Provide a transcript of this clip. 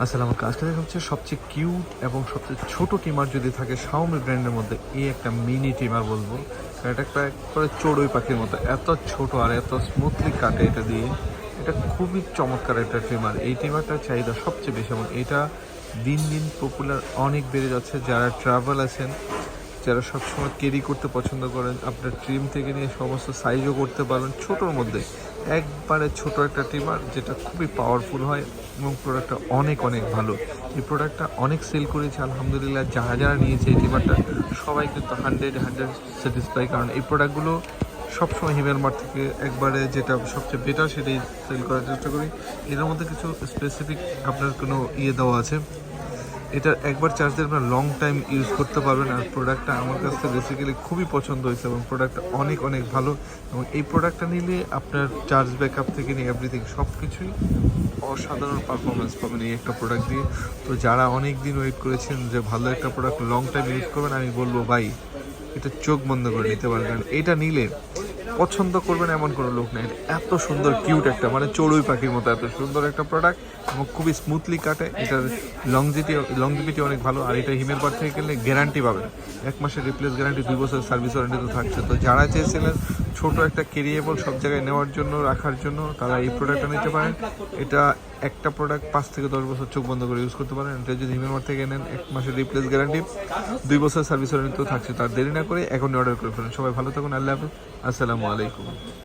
আসসালাম আজকে দেখা হচ্ছে সবচেয়ে কিউট এবং সবচেয়ে ছোট টিমার যদি থাকে শাওমি ব্র্যান্ডের মধ্যে এই একটা মিনি টিমার বলব। এটা একটা একবারে চড়ুই পাখির মতো। এত ছোট আর এত স্মুথলি কাটে এটা দিয়ে। এটা খুবই চমৎকার একটা ট্রিমার এই ট্রিমারটার চাহিদা সবচেয়ে বেশি এবং এটা দিন দিন পপুলার অনেক বেড়ে যাচ্ছে। যারা ট্রাভেল আছেন, যারা সবসময় ক্যারি করতে পছন্দ করেন, আপনার ট্রিম থেকে নিয়ে সমস্ত সাইজও করতে পারেন ছোটোর মধ্যে। একবারে ছোট একটা ট্রিমার যেটা খুবই পাওয়ারফুল হয় এবং প্রোডাক্টটা অনেক অনেক ভালো। এই প্রোডাক্টটা অনেক সেল করেছে, আলহামদুলিল্লাহ যারা যারা নিয়েছে এই ট্রিমারটা সবাই কিন্তু হান্ড্রেড হান্ড্রেড স্যাটিসফাই কারণ এই প্রোডাক্টগুলো সবসময় হিমেল মার্ট থেকে একবারে যেটা সবচেয়ে বেটার সেটাই সেল করার চেষ্টা করি। এর মধ্যে কিছু স্পেসিফিক আপনার কোনো ইয়ে দেওয়া আছে? এটা একবার চার্জ দিয়ে আপনার লং টাইম ইউজ করতে পারবেন আর প্রোডাক্টটা আমার কাছ থেকে বেসিক্যালি খুবই পছন্দ হয়েছে এবং প্রোডাক্টটা অনেক অনেক ভালো এবং এই প্রোডাক্টটা নিলে আপনার চার্জ ব্যাকআপ থেকে নিয়ে এভরিথিং সব কিছুই অসাধারণ পারফরমেন্স পাবেন এই একটা প্রোডাক্ট দিয়ে। তো যারা অনেক দিন ওয়েট করেছেন যে ভালো একটা প্রোডাক্ট লং টাইম ইউজ করবেন, আমি বলব ভাই, এটা চোখ বন্ধ করে নিতে পারবেন এটা নিলে পছন্দ করবেন এমন কোনো লোক নেই। এত সুন্দর কিউট একটা মানে চড়ুই পাখির মতো এত সুন্দর একটা প্রোডাক্ট এবং খুবই স্মুথলি কাটে। এটার লংজিটি লংজিভিটি অনেক ভালো, আর এটা হিমেল বার থেকে গেলে গ্যারান্টি পাবেন। এক মাসের রিপ্লেস গ্যারান্টি দুই বছরের সার্ভিস ওয়ারেন্টি তো থাকছে। তো যারা চেয়েছিলেন ছোট একটা কেরিয়েবল সব জায়গায় নেওয়ার জন্য, রাখার জন্য, তারা এই প্রোডাক্টটা নিতে পারেন। এটা একটা প্রোডাক্ট পাঁচ থেকে দশ বছর চোখ বন্ধ করে ইউজ করতে পারেন। এটা যদি হিমেল মার্ট থেকে নেন, এক মাসের রিপ্লেস গ্যারান্টি দুই বছর সার্ভিস ওয়ারেন্টি তো থাকছে। তার দেরি না করে এখন অর্ডার করে ফেলেন। সবাই ভালো থাকুন, আল্লাহ হাফিজ। আসসালামু আলাইকুম।